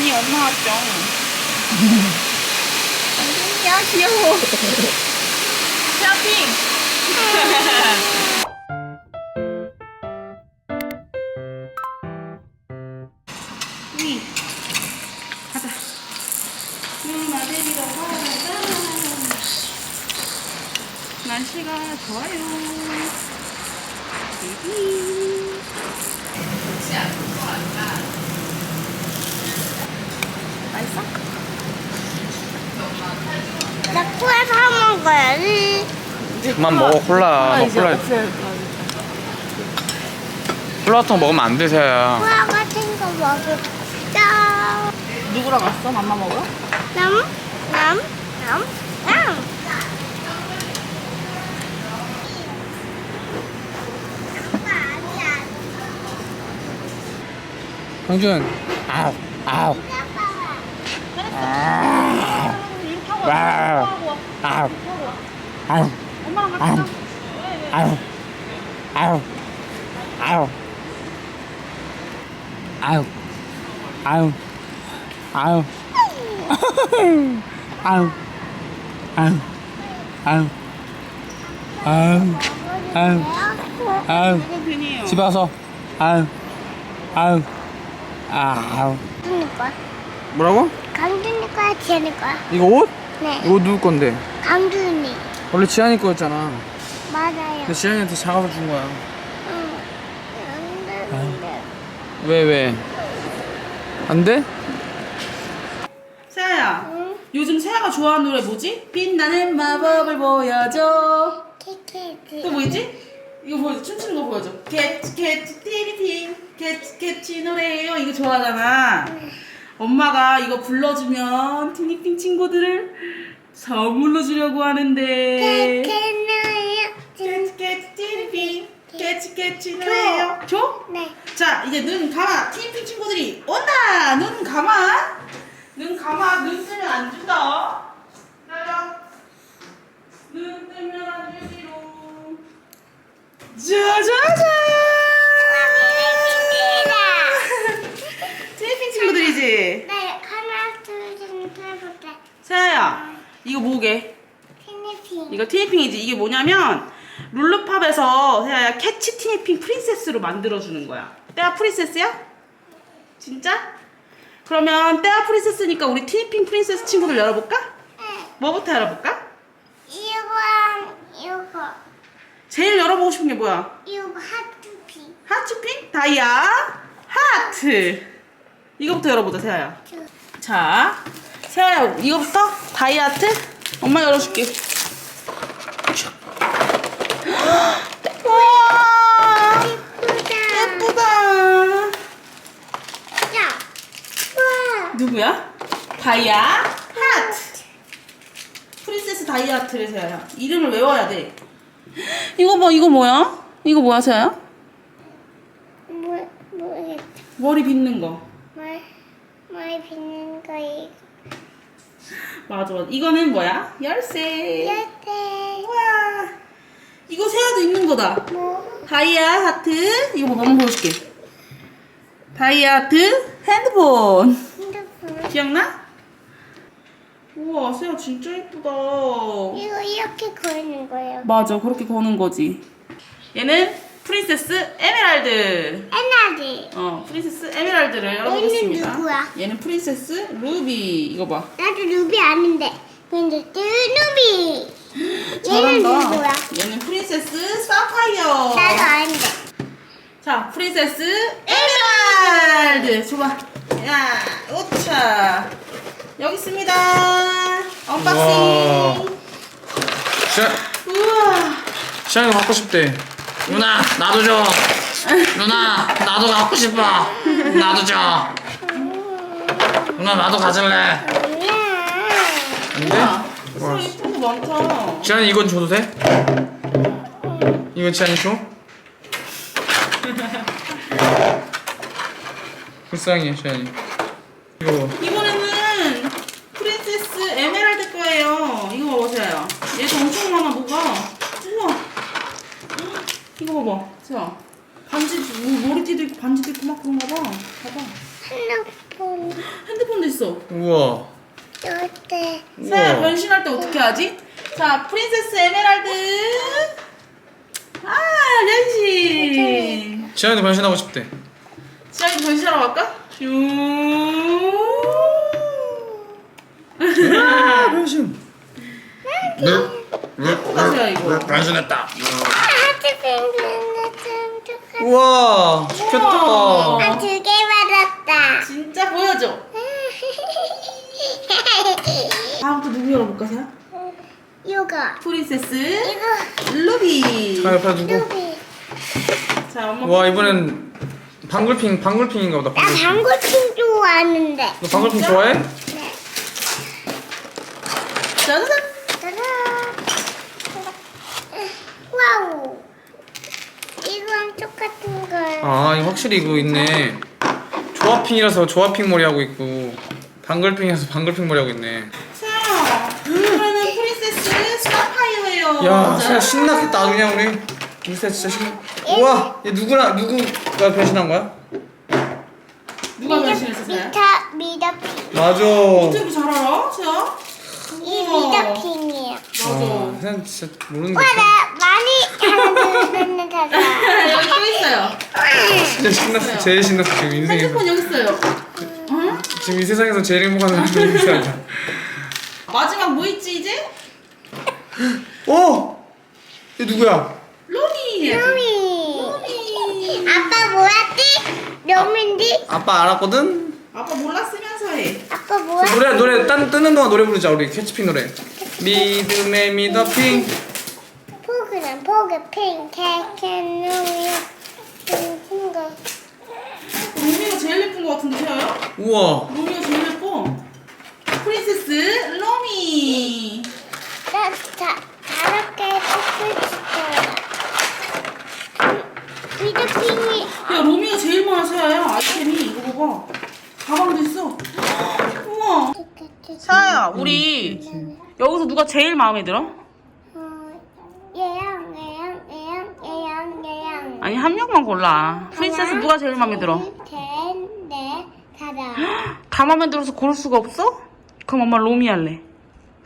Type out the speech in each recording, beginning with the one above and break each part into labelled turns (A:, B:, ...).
A: 你有那钟？嗯，你要欺
B: 负？生病？사 먹어야지.
C: 그만 먹어 콜라. 너 콜라
A: 없어요.
C: 콜라통 먹으면 안 되세요.
B: 콜라 같은 거 먹을까?
A: 누구랑 왔어? 맘마 먹어?
B: 남, 남, 남, 남.
C: 형준. 아우 아우
B: 아빠.
A: 이렇게 하고
C: 와우.
A: 하고
C: 아우 아우
A: 엄마랑 같이
C: 아우 아우 아우 아우 아우 아우 아우 아우 아우 아우 아우
A: 그거 괜히요.
C: 집에 와서 아우 아우 아우
B: 누구 거야?
C: 뭐라고?
B: 강준이 거야, 지현이 거야?
C: 이거 옷?
B: 네.
C: 이거 누구 건데?
B: 강준이.
C: 원래 지한이 거였잖아
B: 맞아요.
C: 근데 지한이한테 작아서 준 거야
B: 응. 안 되는데.
C: 왜 왜? 안 돼?
A: 세아야.
B: 응.
A: 요즘 세아가 좋아하는 노래 뭐지? 빛나는 마법을 보여줘.
B: 키키지.
A: 또 뭐 있지? 이거 보여줘. 춤추는 거 보여줘. 캐치 캐치 티리핑 캐치 캐치 노래예요. 이거 좋아하잖아. 엄마가 이거 불러주면 티니핑 친구들을 선물로 주려고 하는데.
B: 캐캐나요.
A: 캐치 캐치 티리핑 캐치 캐치 노래예요. 줘?
B: 네.
A: 자 이제 눈 감아 티니핑 친구들이 온다 눈 감아 눈 감아 눈 뜨면 안 준다 기다려 눈 뜨면 안 주기로 짜자잔 티니핑 친구들이지
B: 네, 하나, 둘, 셋, 넷, 해볼게.
A: 세아야 이거 뭐게
B: 티니핑.
A: 이거 티니핑이지 이게 뭐냐면 룰루팝에서 세아야 캐치 티니핑 프린세스로 만들어주는 거야 때아 프린세스야? 진짜? 그러면 때아 프린세스니까 우리 티니핑 프린세스 친구들 열어볼까?
B: 네.
A: 뭐부터 열어볼까?
B: 이거랑 이거.
A: 제일 열어보고 싶은 게 뭐야?
B: 이거 하트핑.
A: 하트핑? 다이아 하트 이거부터 열어보자 세아야 자 세아야 이거부터 다이아 하트 엄마 열어줄게 와
B: 예쁘다.
A: 예쁘다
B: 자. 와.
A: 누구야? 다이아 하트 프린세스 다이아 하트를 세아야 이름을 외워야 돼 이거 봐 이거 뭐야? 이거 뭐야 세아야?
B: 뭐.
A: 머리 빗는 거
B: 뭘, 뭘 빗는 거 이거.
A: 맞아 맞아 이거는 뭐야? 열쇠
B: 이렇게.
A: 우와 이거 세아도 있는 거다
B: 뭐.
A: 다이아 하트 이거 뭐 한번 보여줄게 다이아 하트 핸드폰
B: 핸드폰.
A: 기억나? 우와 세아 진짜 예쁘다
B: 이거 이렇게 걸는 거예요.
A: 맞아 그렇게 거는 거지 얘는 프린세스 에메랄드
B: 에나지.
A: 어 프린세스 에메랄드를 열어보겠습니다
B: 누구야?
A: 얘는 프린세스 루비 이거 봐
B: 나도 루비 아는데. 근데 또 루비. 얘는
A: 잘한다
B: 누구야?
A: 얘는 프린세스 사파이어
B: 나도 아는데.
A: 자, 프린세스 에메랄드. 줘봐. 야, 오차. 여기 있습니다. 언박싱.
C: 시안
A: 우와.
C: 시안이 갖고 싶대. 누나 나도 줘. 누나 나도 갖고 싶어. 나도 줘. 누나 나도 가질래. 안 돼?
A: 우와. 어, 이쁜 거 많다.
C: 지한이 이건 줘도 돼? 이건 지한이 줘? 불쌍해 지한이 이거 봐.
A: 이번에는 프린세스 에메랄드 거예요. 이거 봐보세요. 얘도 엄청 많아, 뭐가. 봐봐. 자. 반지, 뭐, 머리띠도 있고 반지도 있고 막 그런가 봐. 봐봐.
B: 핸드폰.
A: 핸드폰 가방도 있어.
C: 우와.
B: 어때?
A: 사야
C: 우와.
A: 변신할 때 어떻게 하지? 자, 프린세스 에메랄드. 아, 변신.
C: 지안이도 변신하고 싶대.
A: 지안이 변신하러 갈까? 슈.
C: 아, 변신.
A: 똑같아요, 이거.
C: 변신했다. 우와.
A: 우와.
B: 아, 두 개 받았다.
A: 진짜 보여줘. 다음부터 누구 열어볼까, 사야?
B: 이거.
A: 프린세스
B: 이거.
A: 루비.
C: 자,
A: 엄마.
C: 와, 이번엔 방글핑, 방글핑인가 보다.
B: 나
C: 방글핑.
B: 방울핑 좋아하는데.
C: 너 방글핑
A: 진짜?
C: 좋아해?
B: 네.
A: 짜잔.
B: 와우. 이거랑 똑같은 걸.
C: 아, 이거 확실히 이거 있네. 조합핑이라서 조합핑 머리 하고 있고, 방글핑이라서 방글핑 머리 하고 있네.
A: 자, 이번에는 프린세스 스타파이어예요.
C: 야,
A: 자.
C: 진짜 신나겠다, 그냥 우리. 인스타 진짜 신나. 우와, 얘 누구랑, 누구가 변신한 거야?
A: 누가 변신했어?
B: 미타 미더핑.
C: 맞아.
A: 어떻게 잘 알아, 사야?
B: 이
A: 우와.
B: 미더핑이에요.
C: 아, 그냥 진짜 모르는 없어.
B: 나 많이 하는 찾아.
A: 여기 또 있어요.
C: 진짜 신났어. 제일 신났어, 지금 인생에서.
A: 핸드폰 여기 있어요. 응?
C: 지금 이 세상에서 제일 행복한 사람이 인스타다.
A: 마지막 뭐 있지 이제?
C: 어? 얘 누구야?
A: 로미.
B: 로미.
A: 로미.
B: 아빠 뭐였지? 로미인데?
C: 아빠 알았거든?
A: 아빠 몰랐으면서 해.
B: 아빠 뭐야?
C: 노래, 노래, 딴, 뜨는 동안 노래 부르자, 우리. 캐치핑 노래. 믿음의 미더핑.
B: 포그는 포그 핑 케이크 누유 친구
A: 로미가 제일 예쁜 것 같은데 세아야?
C: 우와.
A: 로미가 제일 예뻐. 프린세스 로미.
B: 나 자, 다섯 개 뽑고 싶어요 미드핑이
A: 야 로미가 제일 많아 세아야. 아이템이 이거 봐봐. 가방도 있어. 우와. 사야 우리 여기서 누가 제일 마음에 들어?
B: 어, 얘랑 얘랑 얘랑 얘랑 얘랑
A: 아니 한 명만 골라. 프린세스 누가 제일 마음에 들어?
B: 셋넷 다섯
A: 다 마음에 들어서 고를 수가 없어? 그럼 엄마 로미 할래.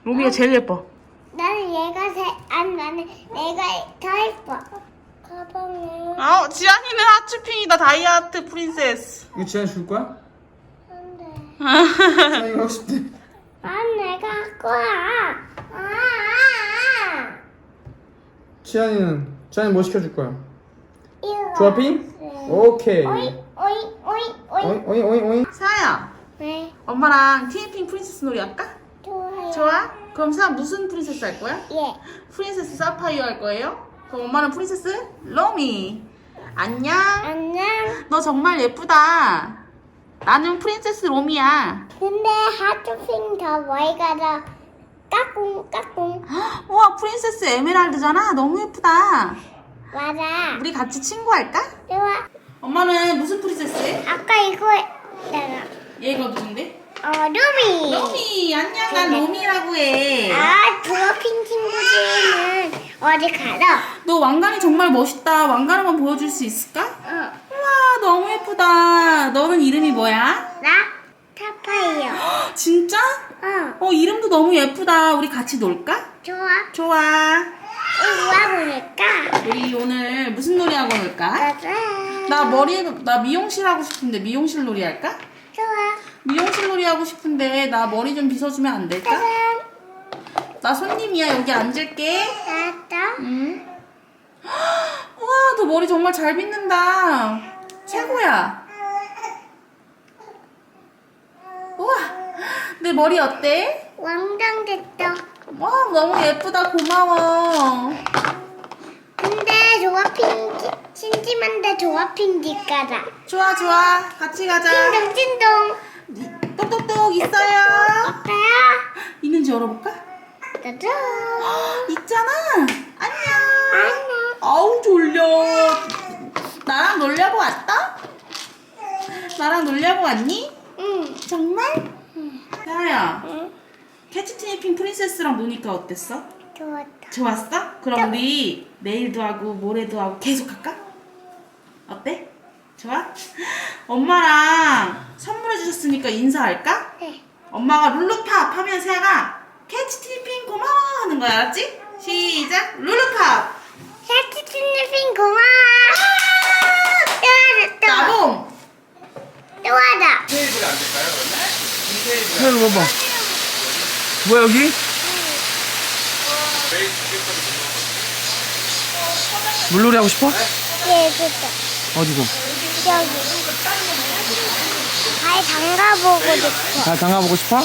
A: 로미가 제일 예뻐.
B: 나는 얘가 제안 나는 내가 더 예뻐 가방은
A: 아, 지안이는 하츠핑이다. 다이아트 프린세스.
C: 이거 지안 줄 거야?
B: 안돼
C: 아, 이거 하고 싶대.
B: 난 내가 할 거야 아, 아,
C: 지안이는, 지안이 뭐 시켜줄 거야?
B: 이거
C: 조합핑?
B: 네.
C: 오케이.
B: 오이 오이 오이 오이
C: 오이, 오이, 오이, 오이.
A: 사야,
B: 네
A: 엄마랑 티니핑 프린세스 놀이 할까?
B: 좋아요
A: 좋아? 그럼 사 무슨 프린세스 할 거야?
B: 예
A: 프린세스 사파이어 할 거예요? 그럼 엄마는 프린세스 로미. 안녕.
B: 안녕
A: 너 정말 예쁘다. 나는 프린세스 로미야.
B: 근데 하트핑 더 많이 가서 까꿍 까꿍
A: 우와, 프린세스 에메랄드잖아. 너무 예쁘다.
B: 맞아
A: 우리 같이 친구 할까?
B: 좋아
A: 엄마는 무슨 프린세스 해?
B: 아까 이거 했잖아
A: 얘가 누군데?
B: 어 루미
A: 로미. 안녕. 난 로미라고 해.
B: 아 드워핑 친구들은 어디 가라
A: 너 왕관이 정말 멋있다. 왕관 한번 보여줄 수 있을까?
B: 어나
A: 우와, 너무 예쁘다. 너는 이름이 뭐야?
B: 타파이어
A: 진짜?
B: 어
A: 어, 이름도 너무 예쁘다. 우리 같이 놀까?
B: 좋아
A: 좋아.
B: 누가 보낼까
A: 우리 오늘 무슨 놀이 하고 놀까? 나 머리, 나 미용실 하고 싶은데 미용실 놀이 할까?
B: 좋아
A: 미용실 놀이 하고 싶은데 나 머리 좀 빗어주면 안 될까?
B: 짜잔
A: 나 손님이야. 여기 앉을게.
B: 나왔다
A: 응. 우와, 너 머리 정말 잘 빗는다. 최고야. 우와, 내 머리 어때?
B: 왕당 됐다
A: 와, 너무 예쁘다. 고마워.
B: 근데 조합핑 심심한데 조합핑 뒷가라
A: 좋아, 좋아. 같이 가자.
B: 찐동 찐동
A: 똑똑똑 있어요.
B: 어때요?
A: 있는지 열어볼까?
B: 짜잔
A: 있잖아. 안녕.
B: 안녕
A: 아우 졸려. 나랑 놀려고 왔다? 나랑 놀려고 왔니?
B: 응
A: 정말? 야야,
B: 응.
A: 캐치 티니핑 프린세스랑 노니까 어땠어?
B: 좋았다
A: 좋았어? 그럼 우리 내일도 하고 모레도 하고 계속 할까? 어때? 좋아? 엄마랑 선물해 주셨으니까 인사할까?
B: 네
A: 엄마가 룰루팝 하면 세아가 캐치 티핑 고마워 하는 거야 알았지? 시작 룰루팝
B: 해치 스니핑 고마워. 또 하자 또.
A: 나봉
B: 또 하자.
D: 테이블 앉을까요 그러면?
C: 해 이거 봐봐. 뭐야 여기?
D: 주겠거든요
C: 물놀이 하고 싶어?
B: 예, 됐다.
C: 어디고?
B: 여기. 발 담가보고 싶어.
C: 잘 담가보고 싶어?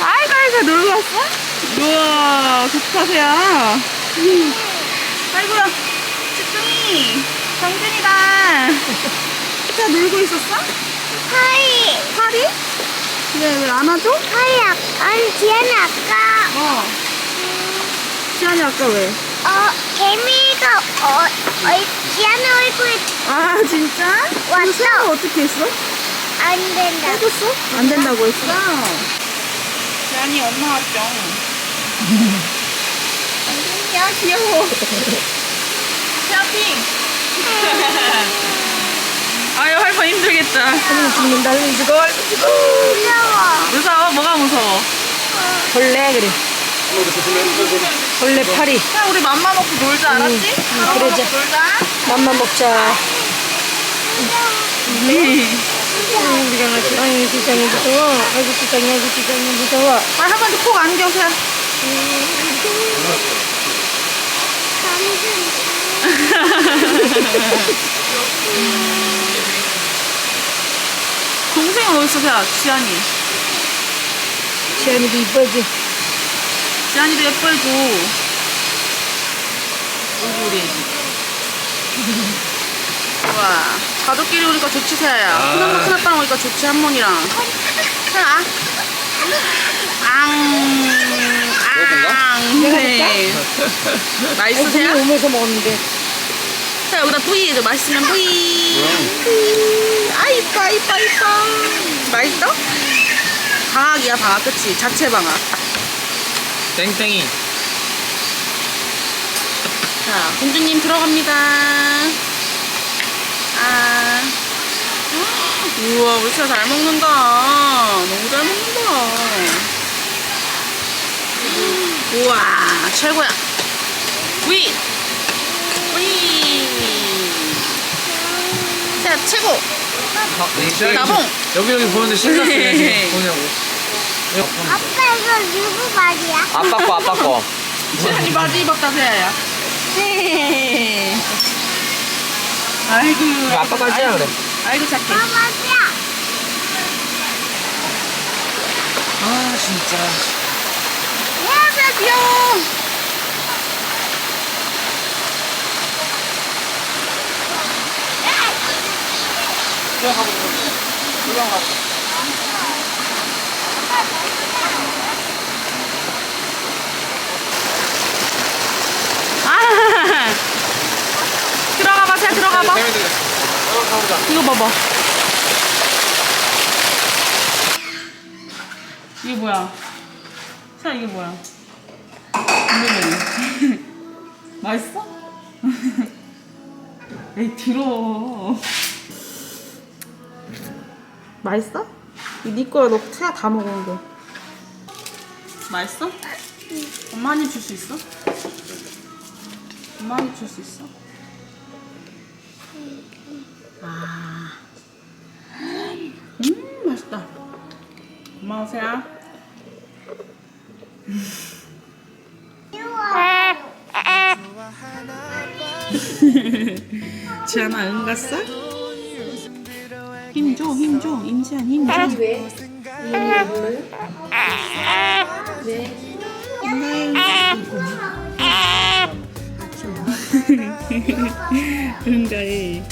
A: 아이 고 아이고 놀러 왔어? 우와 좋다 세아 아이고야 집중이 정준이가 진짜 놀고 있었어?
B: 하이.
A: 파리? 왜 왜 안 와줘?
B: 하이 아까. 아니, 지안이 아까.
A: 어 지안이 아까 왜?
B: 어, 개미가, 어, 어, 지안이 얼굴에
A: 아 진짜?
B: 왔어.
A: 어떻게 했어?
B: 안 된다.
A: 해줬어? 안 된다고 했어? 지안이 엄마 왔죠 야 귀여워 샤핑 아유 할머 힘들겠다
C: 죽는다 죽어.
B: 무서워.
A: 무서워? 뭐가 무서워?
C: 벌레 그래. 벌레 파리.
A: 야 우리 맘마 먹고 놀자 알았지? 맘마
C: 그러자.
A: 먹고 놀자
C: 맘만 먹자.
A: 네.
C: 우리가 같이 아이 세상에 무서워. 아이고 세상에 아이고 세상에 무서워.
A: 아 할머니 콕 안겨서 동생은 어딨어 야 지안이
C: 지안이도 이뻐지.
A: 지안이도 예뻐해줘 어이구 우리 애기 와 가족끼리 오니까 좋지 세아야 큰엄마 큰아빠랑 오니까 좋지 할머니랑 세아 앙 앙. 네. 맛있어 세아?
C: 오면서 먹었는데.
A: 자 여기다 뿌이 해줘 맛있으면 뿌이 아 이뻐 이뻐 이뻐 맛있어? 방학이야 방학 그치? 자체 방학
C: 땡땡이.
A: 자 공주님 들어갑니다 아 우와 우리 차잘 먹는다 너무 잘 먹는다 우와 최고야 위 위. 자 최고 나봉.
C: 여기 여기 보는데 지금 보냐고.
B: 아빠 이거 누구 말이야?
C: 아빠 거 아빠 거.
A: 아니 바지 입었다 세아야 네. 아이고
C: 아빠 바지야, 그래.
A: 아이고 착해
B: 아.
C: 아 진짜.
A: 와 세아 귀여워 아 들어가 봐 세아 들어가봐 이거 봐봐 이게 뭐야 세아 이게 뭐야 블루베리 맛있어? 에이 들어 맛있어? 이네 거야 너 세아 다 먹었는데 맛있어? 엄마 한입 줄 수 있어? 엄마 한입 줄 수 있어? 아, 음 맛있다. 고마워 세아. 지안아 응 갔어? 힘줘 힘줘 임지안 힘줘. 응가해.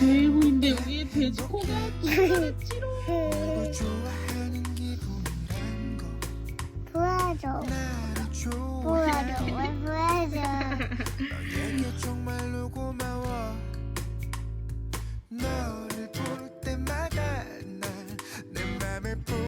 A: 개구인데 여기에 돼지 코가 찌러.